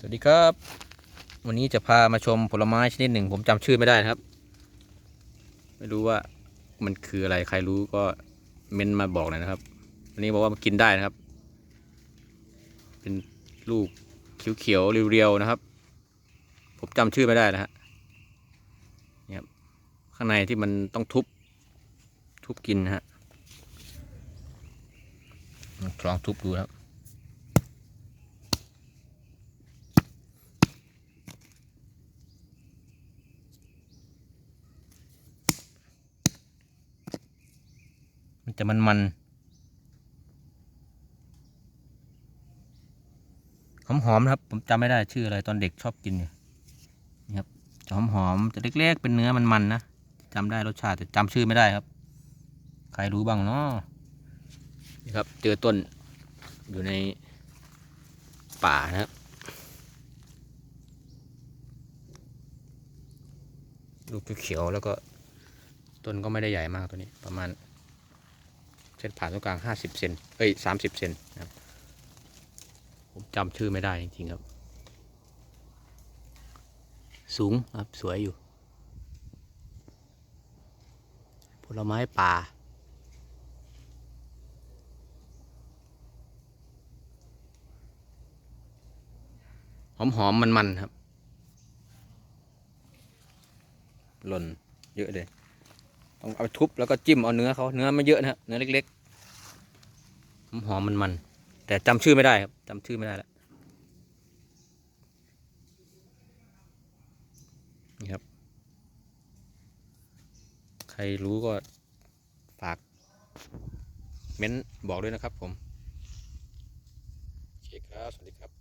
สวัสดีครับ วันนี้จะพามาชมผลไม้ชนิดหนึ่ง ผมจำชื่อไม่ได้นะครับ ไม่รู้ว่ามันคืออะไรใครรู้ก็เมนมาบอกหน่อยนะครับวันนี้บอกว่ามันกินได้นะครับ เป็นลูกเขียวๆเรียวๆนะครับ ผมจำชื่อไม่ได้นะฮะนี่ครับข้างในที่มันต้องทุบทุบกินนะฮะลองทุบดูครับ จะมันมันหอมหอมๆครับ ผมจำไม่ได้ชื่ออะไรตอนเด็กชอบกินเนี่ยนี่ครับจะหอมหอมๆจะเล็กๆเป็นเนื้อมันมันนะจำได้รสชาติแต่จำชื่อไม่ได้ครับ ใครรู้บ้างเนาะนี่ครับ เจอต้นอยู่ในป่านะครับลูกเขียวแล้วก็ต้นก็ไม่ได้ใหญ่มากตัวนี้ประมาณ เส้นผ่านตรงกลางห้าสิบเซนเอ้ยสามสิบเซนนะครับ ผมจำชื่อไม่ได้จริงๆครับ สูงครับสวยอยู่ ผลไม้ป่าหอมๆมันๆครับ หล่นเยอะเลย ต้องเอาไปทุบแล้วก็จิ้มเอาเนื้อเขาเนื้อไม่เยอะนะฮะเนื้อเล็กๆหอมๆมันๆแต่จำชื่อไม่ได้ครับจำชื่อไม่ได้แล้วนี่ครับ ใครรู้ก็ฝากเม้นบอกด้วยนะครับผมโอเคครับ สวัสดีครับ